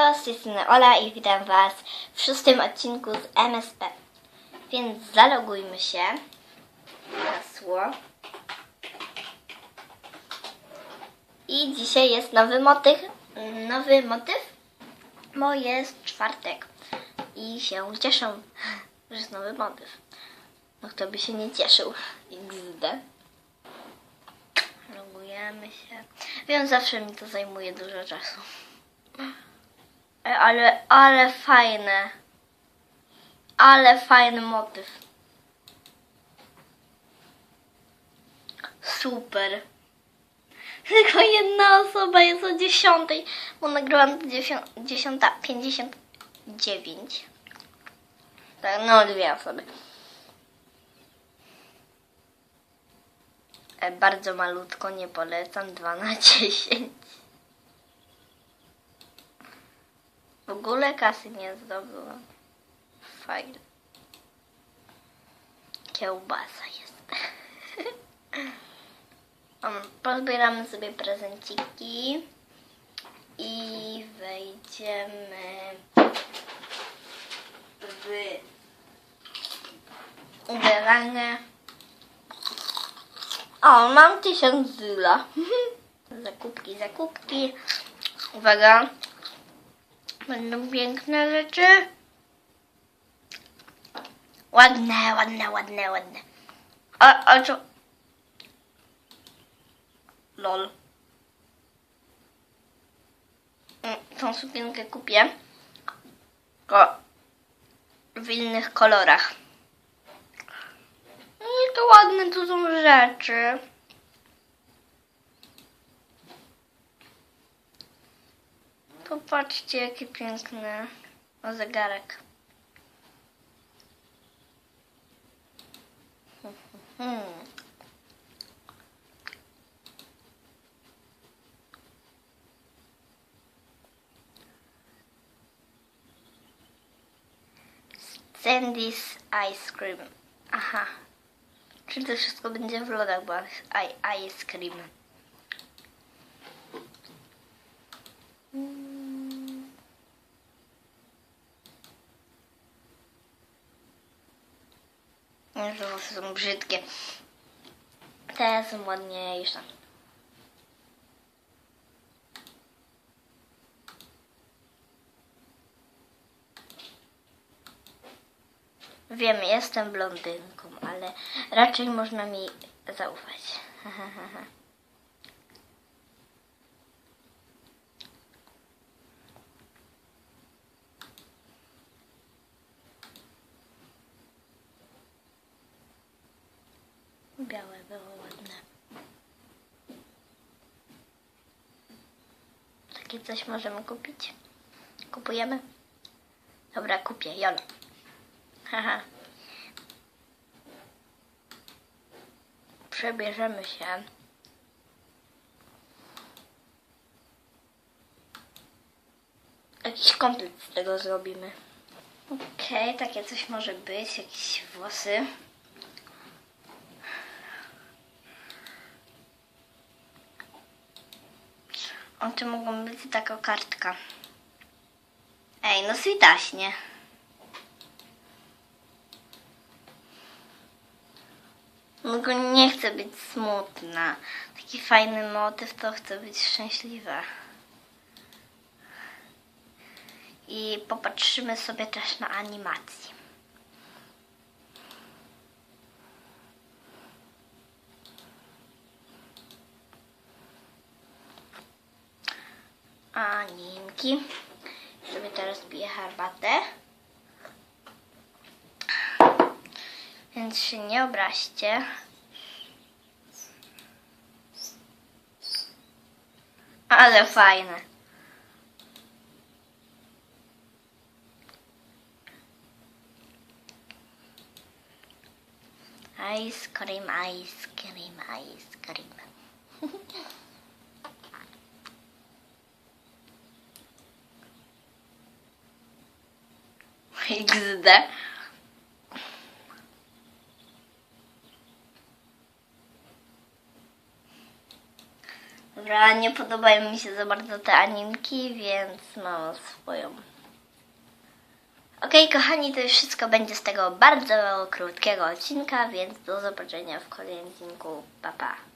Cześć, jestem Ola i witam Was w szóstym odcinku z MSP. Więc zalogujmy się. Hasło. I dzisiaj jest nowy motyw. Nowy motyw, bo jest czwartek. I się cieszę, że jest nowy motyw. No kto by się nie cieszył. XD. Logujemy się. Wiem, zawsze mi to zajmuje dużo czasu. E, Ale, ale fajne. Ale fajny motyw. Super. Tylko jedna osoba jest o dziesiątej, bo dziesią- dziesiąta pięćdziesiąt dziewięć. Tak, no dwie osoby. E, Bardzo malutko, nie polecam, 2 na 10. W ogóle kasy nie zdobyłam. Fajne. Kiełbasa jest. Pozbieramy sobie prezenciki i wejdziemy w ubieranie. O, mam tysiąc zyla. zakupki, zakupki. Uwaga. Będą piękne rzeczy. Ładne, ładne, ładne, ładne. A, a co? Lol. Mm, Tą sukienkę kupię. Tylko w innych kolorach. No to ładne tu są rzeczy. Popatrzcie, jakie piękne. O, zegarek. Hmm. Sandy's Ice Cream. Aha. Czy to wszystko będzie w lodach, bo ice cream. Mm. Że włosy są brzydkie. Te są ładniejsze. Wiem, jestem blondynką, ale raczej można mi zaufać. Białe było ładne. Takie coś możemy kupić? Kupujemy? Dobra, kupię, jolo. Haha. Przebierzemy się. Jakiś komplet z tego zrobimy. Okej, takie coś może być. Jakieś włosy. Oczy mogą być taka kartka. Ej, no switaśnie. No nie chcę być smutna. Taki fajny motyw, to chcę być szczęśliwa. I popatrzymy sobie też na animację. Animki. Sobie teraz piję herbatę. Więc się nie obraźcie. Ale fajne. Ice cream, ice cream, ice cream. XD. Dobra, nie podobają mi się za bardzo te animki, więc mam swoją. Okej, kochani, to już wszystko będzie z tego bardzo krótkiego odcinka, więc do zobaczenia w kolejnym odcinku. Pa, pa.